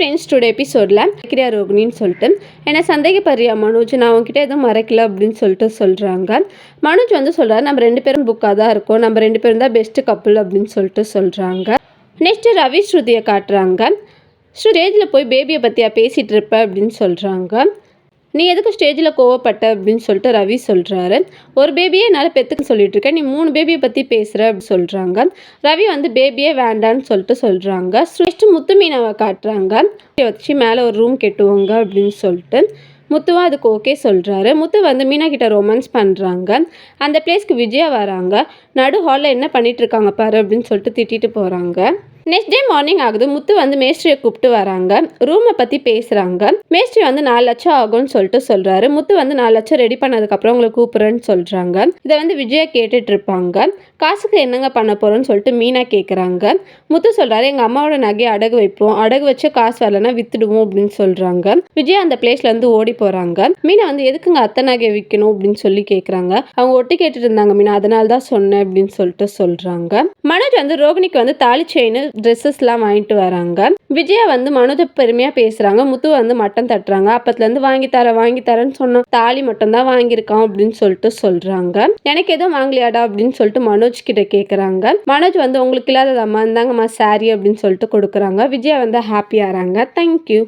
Friends today எபிசோடில் கிரியா ரோகிணின்னு சொல்லிட்டு. என்னை சந்தேகப்படுறியா மனோஜ்? நான் உங்ககிட்ட எதுவும் மறைக்கல அப்படின்னு சொல்லிட்டு சொல்கிறாங்க மனோஜ் வந்து சொல்கிறார் நம்ம ரெண்டு பேரும் புக்காக தான் இருக்கோம். நம்ம ரெண்டு பேரும் தான் பெஸ்ட்டு கப்புள் அப்படின்னு சொல்லிட்டு சொல்கிறாங்க நெக்ஸ்ட்டு ரவி ஸ்ருதியை காட்டுறாங்க. ஸ்டேஜில் போய் பேபியை பற்றியா பேசிகிட்டு இருப்ப அப்படின்னு சொல்கிறாங்க நீ எதுக்கு ஸ்டேஜில் கோவப்பட்ட அப்படின்னு சொல்லிட்டு ரவி சொல்கிறாரு ஒரு பேபியே என்னால் பெற்றுக்க சொல்லிட்டு இருக்கேன் நீ மூணு பேபியை பற்றி பேசுகிற அப்படின்னு சொல்கிறாங்க ரவி வந்து பேபியே வேண்டான்னு சொல்லிட்டு சொல்கிறாங்க நெக்ஸ்ட்டு முத்து மீனவை காட்டுறாங்க. வச்சு மேலே ஒரு ரூம் கெட்டுவோங்க அப்படின்னு சொல்லிட்டு முத்துவா அதுக்கு ஓகே சொல்கிறாரு முத்து வந்து மீனா கிட்ட ரொமான்ஸ் பண்ணுறாங்க அந்த பிளேஸ்க்கு விஜயா வராங்க. நடு ஹாலில் என்ன பண்ணிகிட்ருக்காங்க பாரு அப்படின்னு சொல்லிட்டு திட்டிட்டு போகிறாங்க நெக்ஸ்ட் டே மார்னிங் ஆகுது. முத்து வந்து மேஸ்திரியை கூப்பிட்டு வராங்க. ரூமை பற்றி பேசுகிறாங்க மேஸ்திரி வந்து நாலு லட்சம் ஆகும்னு சொல்லிட்டு சொல்கிறாரு முத்து வந்து நாலு லட்சம் ரெடி பண்ணதுக்கப்புறம் உங்களை கூப்பிட்றேன்னு சொல்கிறாங்க இதை வந்து விஜயா கேட்டுட்டு இருப்பாங்க. காசுக்கு என்னங்க பண்ண போகிறோன்னு சொல்லிட்டு மீனா கேட்குறாங்க முத்து சொல்கிறாரு எங்கள் அம்மாவோட நகையை அடகு வைப்போம். அடகு வச்சு காசு வரலன்னா வித்துடுவோம் அப்படின்னு சொல்கிறாங்க விஜயா அந்த பிளேஸ்லேருந்து ஓடி போகிறாங்க மீனா வந்து எதுக்குங்க அத்தை நகையை விற்கணும் அப்படின்னு சொல்லி கேட்குறாங்க அவங்க ஒட்டி கேட்டுட்டு இருந்தாங்க மீனா அதனால தான் சொன்னேன் அப்படின்னு சொல்லிட்டு சொல்கிறாங்க மனோஜ் வந்து ரோகிணிக்கு வந்து தாலி செயின் ட்ரெஸ்ஸஸ்லாம் வாங்கிட்டு வராங்க. விஜயா வந்து மனோஜ பெருமையாக பேசுகிறாங்க முத்து வந்து மட்டன் தட்டுறாங்க. அப்பத்துலேருந்து வாங்கி தர வாங்கி தரேன்னு சொன்னோம் தாலி மட்டும் தான் வாங்கியிருக்கான் அப்படின்னு சொல்லிட்டு சொல்கிறாங்க எனக்கு எதுவும் வாங்கலையாடா அப்படின்னு சொல்லிட்டு மனோஜ் கிட்ட கேட்குறாங்க மனோஜ் வந்து உங்களுக்கு இல்லாததம்மா இந்தாங்கம்மா சாரி அப்படின்னு சொல்லிட்டு கொடுக்குறாங்க. விஜயா வந்து ஹாப்பியாகிறாங்க தேங்க்யூ